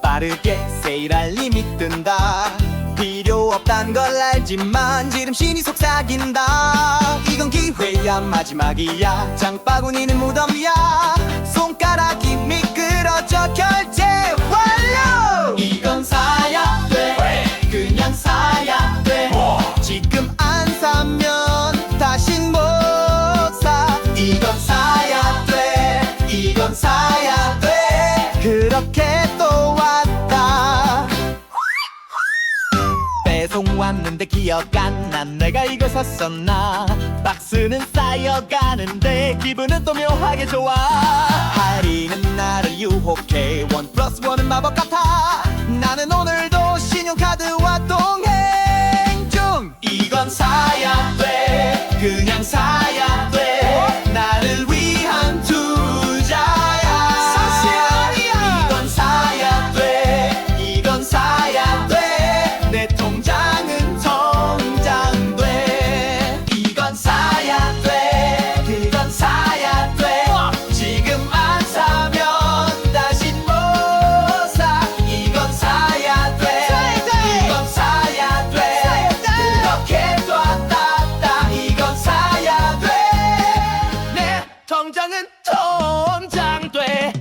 빠르게 세일할 림이 뜬다. 필요 없단 걸 알지만 지름신이 속삭인다. 이건 기회야 마지막이야. 장바구니는 무덤이야. 손가락이 미끄러져 결제 완료! 이건 사야 돼. 그냥 사야 돼. 지금 안 사면 다신 못 사. 이건 사야 돼. 이건 사야 돼 그렇게 또 왔다. 배송 왔는데 기억 안난 내가 이걸 샀었나? 박스는 쌓여가는데 기분은 또 묘하게 좋아. 할인은 나를 유혹해. 원 플러스 원은 마법 같아 나는 통장돼.